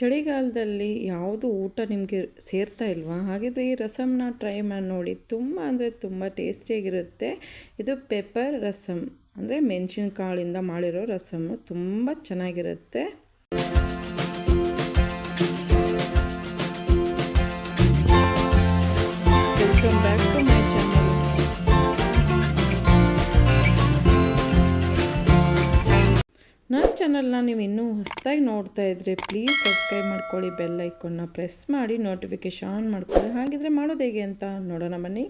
ಚಳಿಗಾಲದಲ್ಲಿ ಯಾವುದು ಊಟ ನಿಮಗೆ ಸೇರ್ತಾ ಇಲ್ವಾ? ಹಾಗಿದ್ರೆ ಈ ರಸಮ್ನ ಟ್ರೈ ಮಾಡಿ ನೋಡಿ ತುಂಬ ಅಂದರೆ ತುಂಬ ಟೇಸ್ಟಿಯಾಗಿರುತ್ತೆ ಇದು ಪೆಪ್ಪರ್ ರಸಮ್ ಅಂದರೆ ಮೆಣಸಿನ ಕಾಳಿಂದ ಮಾಡಿರೋ ರಸಮ್ಮು ತುಂಬ ಚೆನ್ನಾಗಿರುತ್ತೆ. ಚಾನಲ್ನ ನೀವು ಇನ್ನೂ ಹೊಸದಾಗಿ ನೋಡ್ತಾ ಇದ್ರೆ ಪ್ಲೀಸ್ ಸಬ್ಸ್ಕ್ರೈಬ್ ಮಾಡ್ಕೊಳ್ಳಿ ಬೆಲ್ ಐಕನ್ನ ಪ್ರೆಸ್ ಮಾಡಿ ನೋಟಿಫಿಕೇಶನ್ ಆನ್ ಮಾಡ್ಕೊಳ್ಳಿ. ಹಾಗಿದ್ರೆ ಮಾಡೋದು ಹೇಗೆ ಅಂತ ನೋಡೋಣ ಬನ್ನಿ.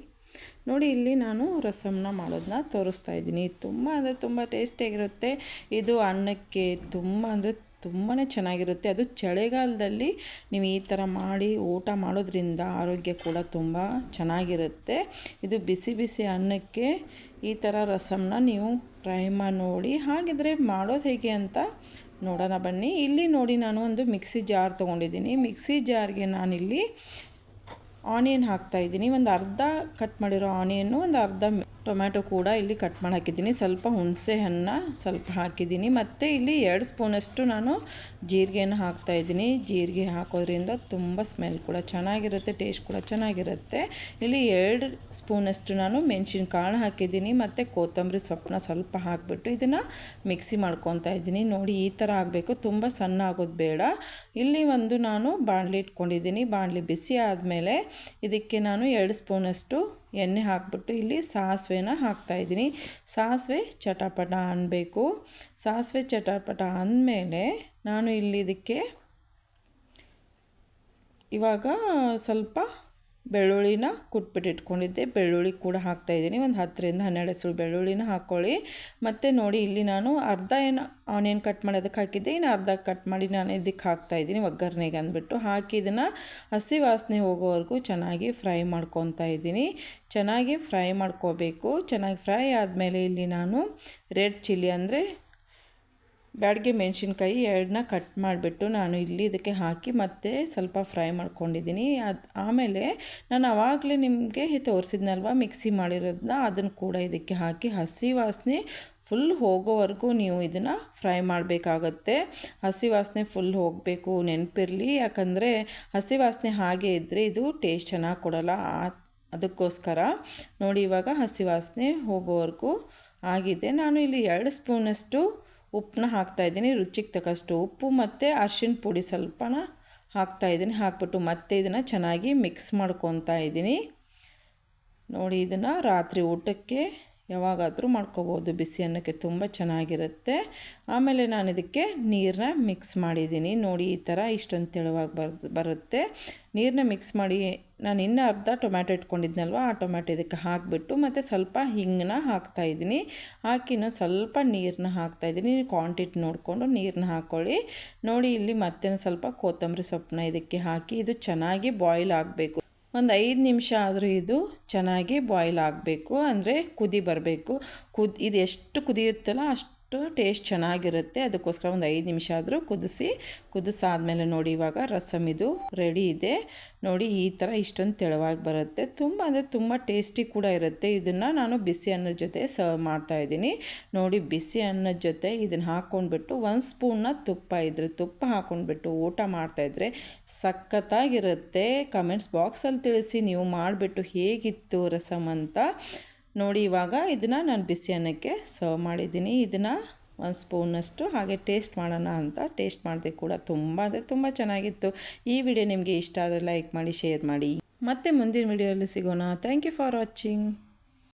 ನೋಡಿ, ಇಲ್ಲಿ ನಾನು ರಸಮ್ನ ಮಾಡೋದನ್ನ ತೋರಿಸ್ತಾ ಇದ್ದೀನಿ. ತುಂಬ ಅಂದರೆ ತುಂಬ ಟೇಸ್ಟಿಯಾಗಿರುತ್ತೆ ಇದು ಅನ್ನಕ್ಕೆ ತುಂಬ ಅಂದರೆ ತುಂಬಾ ಚೆನ್ನಾಗಿರುತ್ತೆ. ಅದು ಚಳಿಗಾಲದಲ್ಲಿ ನೀವು ಈ ಥರ ಮಾಡಿ ಊಟ ಮಾಡೋದ್ರಿಂದ ಆರೋಗ್ಯ ಕೂಡ ತುಂಬ ಚೆನ್ನಾಗಿರುತ್ತೆ. ಇದು ಬಿಸಿ ಬಿಸಿ ಅನ್ನಕ್ಕೆ ಈ ಥರ ರಸಮ್ನ ನೀವು ಟ್ರೈ ಮಾಡಿ ನೋಡಿ, ಹಾಗಿದ್ರೆ ಮಾಡೋದು ಹೇಗೆ ಅಂತ ನೋಡೋಣ ಬನ್ನಿ. ಇಲ್ಲಿ ನೋಡಿ ನಾನು ಒಂದು ಮಿಕ್ಸಿ ಜಾರ್ ತೊಗೊಂಡಿದ್ದೀನಿ. ಮಿಕ್ಸಿ ಜಾರ್ಗೆ ನಾನಿಲ್ಲಿ ಆನಿಯನ್ ಹಾಕ್ತಾಯಿದ್ದೀನಿ ಒಂದು ಅರ್ಧ ಕಟ್ ಮಾಡಿರೋ ಆನಿಯನ್ನು ಒಂದು ಅರ್ಧ ಟೊಮ್ಯಾಟೊ ಕೂಡ ಇಲ್ಲಿ ಕಟ್ ಮಾಡಿ ಹಾಕಿದ್ದೀನಿ. ಸ್ವಲ್ಪ ಹುಣಸೆ ಹಣ್ಣು ಸ್ವಲ್ಪ ಹಾಕಿದ್ದೀನಿ. ಮತ್ತು ಇಲ್ಲಿ ಎರಡು ಸ್ಪೂನಷ್ಟು ನಾನು ಜೀರಿಗೆನ ಹಾಕ್ತಾಯಿದ್ದೀನಿ ಜೀರಿಗೆ ಹಾಕೋದ್ರಿಂದ ತುಂಬ ಸ್ಮೆಲ್ ಕೂಡ ಚೆನ್ನಾಗಿರುತ್ತೆ ಟೇಸ್ಟ್ ಕೂಡ ಚೆನ್ನಾಗಿರುತ್ತೆ. ಇಲ್ಲಿ ಎರಡು ಸ್ಪೂನಷ್ಟು ನಾನು ಮೆಣಸಿನ್ಕಾಳು ಹಾಕಿದ್ದೀನಿ. ಮತ್ತು ಕೊತ್ತಂಬರಿ ಸೊಪ್ಪನ್ನ ಸ್ವಲ್ಪ ಹಾಕಿಬಿಟ್ಟು ಇದನ್ನು ಮಿಕ್ಸಿ ಮಾಡ್ಕೊತಾ ಇದ್ದೀನಿ. ನೋಡಿ, ಈ ಥರ ಆಗಬೇಕು. ತುಂಬ ಸಣ್ಣ ಆಗೋದು ಬೇಡ. ಇಲ್ಲಿ ಒಂದು ನಾನು ಬಾಣಲಿ ಇಟ್ಕೊಂಡಿದ್ದೀನಿ. ಬಾಣಲಿ ಬಿಸಿ ಆದಮೇಲೆ ಇದಕ್ಕೆ ನಾನು ಎರಡು ಸ್ಪೂನಷ್ಟು ಎಣ್ಣೆ ಹಾಕ್ಬಿಟ್ಟು ಇಲ್ಲಿ ಸಾಸಿವೆನ ಹಾಕ್ತಾಯಿದ್ದೀನಿ ಸಾಸಿವೆ ಚಟಪಟ ಅನ್ನಬೇಕು ಸಾಸಿವೆ ಚಟಪಟ ಅಂದಮೇಲೆ ನಾನು ಇಲ್ಲಿ ಇದಕ್ಕೆ ಇವಾಗ ಸ್ವಲ್ಪ ಬೆಳ್ಳುಳ್ಳಿನ ಕುಟ್ಬಿಟ್ಟು ಇಟ್ಕೊಂಡಿದ್ದೆ. ಬೆಳ್ಳುಳ್ಳಿ ಕೂಡ ಹಾಕ್ತಾಯಿದ್ದೀನಿ ಒಂದು ಹತ್ತರಿಂದ ಹನ್ನೆರಡು ಹೆಸರು ಬೆಳ್ಳುಳ್ಳಿನ ಹಾಕ್ಕೊಳ್ಳಿ ಮತ್ತು ನೋಡಿ, ಇಲ್ಲಿ ನಾನು ಅರ್ಧ ಏನು ಆನಿಯನ್ ಕಟ್ ಮಾಡೋದಕ್ಕೆ ಹಾಕಿದ್ದೆ. ಇನ್ನು ಅರ್ಧ ಕಟ್ ಮಾಡಿ ನಾನು ಇದಕ್ಕೆ ಹಾಕ್ತಾಯಿದ್ದೀನಿ ಒಗ್ಗರಣೆಗೆ ಅಂದ್ಬಿಟ್ಟು. ಹಾಕಿ ಇದನ್ನು ಹಸಿ ವಾಸನೆ ಹೋಗೋವರೆಗೂ ಚೆನ್ನಾಗಿ ಫ್ರೈ ಮಾಡ್ಕೊತಾ ಇದ್ದೀನಿ. ಚೆನ್ನಾಗಿ ಫ್ರೈ ಮಾಡ್ಕೋಬೇಕು. ಚೆನ್ನಾಗಿ ಫ್ರೈ ಆದಮೇಲೆ ಇಲ್ಲಿ ನಾನು ರೆಡ್ ಚಿಲ್ಲಿ ಅಂದರೆ ಬ್ಯಾಡಿಗೆ ಮೆಣಸಿನ್ಕಾಯಿ ಎರಡನ್ನ ಕಟ್ ಮಾಡಿಬಿಟ್ಟು ನಾನು ಇಲ್ಲಿ ಇದಕ್ಕೆ ಹಾಕಿ ಮತ್ತೆ ಸ್ವಲ್ಪ ಫ್ರೈ ಮಾಡ್ಕೊಂಡಿದ್ದೀನಿ. ಅದು ಆಮೇಲೆ ನಾನು ಆವಾಗಲೇ ನಿಮಗೆ ತೋರಿಸಿದ್ನಲ್ವ ಮಿಕ್ಸಿ ಮಾಡಿರೋದನ್ನ ಅದನ್ನು ಕೂಡ ಇದಕ್ಕೆ ಹಾಕಿ ಹಸಿ ವಾಸನೆ ಫುಲ್ ಹೋಗೋವರೆಗೂ ನೀವು ಇದನ್ನು ಫ್ರೈ ಮಾಡಬೇಕಾಗತ್ತೆ. ಹಸಿ ವಾಸನೆ ಫುಲ್ ಹೋಗಬೇಕು, ನೆನಪಿರಲಿ. ಯಾಕಂದರೆ ಹಸಿ ವಾಸನೆ ಹಾಗೆ ಇದ್ದರೆ ಇದು ಟೇಸ್ಟ್ ಚೆನ್ನಾಗಿ ಕೊಡಲ್ಲ. ಅದಕ್ಕೋಸ್ಕರ ನೋಡಿ ಇವಾಗ ಹಸಿ ವಾಸನೆ ಹೋಗೋವರೆಗೂ ಆಗಿದೆ. ನಾನು ಇಲ್ಲಿ ಎರಡು ಸ್ಪೂನಷ್ಟು ಉಪ್ಪನ್ನ ಹಾಕ್ತಾಯಿದ್ದೀನಿ ರುಚಿಗೆ ತಕ್ಕಷ್ಟು ಉಪ್ಪು ಮತ್ತು ಅರ್ಶಿನ ಪುಡಿ ಸ್ವಲ್ಪನ ಹಾಕ್ತಾಯಿದ್ದೀನಿ ಹಾಕ್ಬಿಟ್ಟು ಮತ್ತೆ ಇದನ್ನು ಚೆನ್ನಾಗಿ ಮಿಕ್ಸ್ ಮಾಡ್ಕೊತಾ ಇದ್ದೀನಿ. ನೋಡಿ, ಇದನ್ನು ರಾತ್ರಿ ಊಟಕ್ಕೆ ಯಾವಾಗಾದರೂ ಮಾಡ್ಕೋಬೋದು. ಬಿಸಿ ಅನ್ನಕ್ಕೆ ತುಂಬ ಚೆನ್ನಾಗಿರುತ್ತೆ. ಆಮೇಲೆ ನಾನು ಇದಕ್ಕೆ ನೀರನ್ನ ಮಿಕ್ಸ್ ಮಾಡಿದ್ದೀನಿ. ನೋಡಿ ಈ ಥರ ಇಷ್ಟೊಂದು ತೆಳುವಾಗಿ ಬರ್ ಬರುತ್ತೆ. ನೀರನ್ನ ಮಿಕ್ಸ್ ಮಾಡಿ ನಾನು ಇನ್ನೂ ಅರ್ಧ ಟೊಮ್ಯಾಟೊ ಇಟ್ಕೊಂಡಿದ್ನಲ್ವ, ಆ ಟೊಮ್ಯಾಟೊ ಇದಕ್ಕೆ ಹಾಕಿಬಿಟ್ಟು ಮತ್ತು ಸ್ವಲ್ಪ ಹಿಂಗನ್ನ ಹಾಕ್ತಾಯಿದ್ದೀನಿ ಹಾಕಿನೂ ಸ್ವಲ್ಪ ನೀರನ್ನ ಹಾಕ್ತಾಯಿದ್ದೀನಿ ಕ್ವಾಂಟಿಟಿ ನೋಡಿಕೊಂಡು ನೀರನ್ನ ಹಾಕ್ಕೊಳ್ಳಿ ನೋಡಿ ಇಲ್ಲಿ ಮತ್ತೆ ಸ್ವಲ್ಪ ಕೊತ್ತಂಬರಿ ಸೊಪ್ಪನ್ನ ಇದಕ್ಕೆ ಹಾಕಿ, ಇದು ಚೆನ್ನಾಗಿ ಬಾಯ್ಲ್ ಆಗಬೇಕು. ಒಂದು ಐದು ನಿಮಿಷ ಆದರೂ ಇದು ಚೆನ್ನಾಗಿ ಬಾಯ್ಲ್ ಆಗಬೇಕು, ಅಂದರೆ ಕುದಿ ಬರಬೇಕು. ಕುದ್ ಇದು ಎಷ್ಟು ಕುದಿಯುತ್ತಲ್ಲ ಅಷ್ಟು ಟೇಸ್ಟ್ ಚೆನ್ನಾಗಿರುತ್ತೆ. ಅದಕ್ಕೋಸ್ಕರ ಒಂದು ಐದು ನಿಮಿಷ ಆದರೂ ಕುದಿಸಿ, ಕುದಿಸಾದ್ಮೇಲೆ ನೋಡಿ ಇವಾಗ ರಸಮ್ ಇದು ರೆಡಿ ಇದೆ. ನೋಡಿ ಈ ಥರ ಇಷ್ಟೊಂದು ತೆಳುವಾಗಿ ಬರುತ್ತೆ. ತುಂಬ ಅಂದರೆ ತುಂಬ ಟೇಸ್ಟಿ ಕೂಡ ಇರುತ್ತೆ. ಇದನ್ನು ನಾನು ಬಿಸಿ ಅನ್ನದ ಜೊತೆ ಸರ್ವ್ ಮಾಡ್ತಾಯಿದ್ದೀನಿ ನೋಡಿ ಬಿಸಿ ಅನ್ನದ ಜೊತೆ ಇದನ್ನು ಹಾಕ್ಕೊಂಡ್ಬಿಟ್ಟು ಒಂದು ಸ್ಪೂನ್ನ ತುಪ್ಪ ಇದ್ರೆ, ತುಪ್ಪ ಹಾಕ್ಕೊಂಡ್ಬಿಟ್ಟು ಊಟ ಮಾಡ್ತಾಯಿದ್ರೆ ಸಖತ್ತಾಗಿರುತ್ತೆ. ಕಮೆಂಟ್ಸ್ ಬಾಕ್ಸಲ್ಲಿ ತಿಳಿಸಿ. ನೀವು ಮಾಡಿಬಿಟ್ಟು ಹೇಗಿತ್ತು ರಸಮ್ ಅಂತ ನೋಡಿ, ಇವಾಗ ಇದನ್ನು ನಾನು ಬಿಸಿ ಅನ್ನಕ್ಕೆ ಸರ್ವ್ ಮಾಡಿದ್ದೀನಿ. ಇದನ್ನು ಒಂದು ಸ್ಪೂನಷ್ಟು ಹಾಗೆ ಟೇಸ್ಟ್ ಮಾಡೋಣ ಅಂತ ಟೇಸ್ಟ್ ಮಾಡಿದೆ ಕೂಡ ತುಂಬ, ಅಂದರೆ ತುಂಬ ಚೆನ್ನಾಗಿತ್ತು. ಈ ವಿಡಿಯೋ ನಿಮಗೆ ಇಷ್ಟ ಆದರೆ ಲೈಕ್ ಮಾಡಿ ಶೇರ್ ಮಾಡಿ. ಮತ್ತೆ ಮುಂದಿನ ವಿಡಿಯೋಲ್ಲಿ ಸಿಗೋಣ. Thank you for watching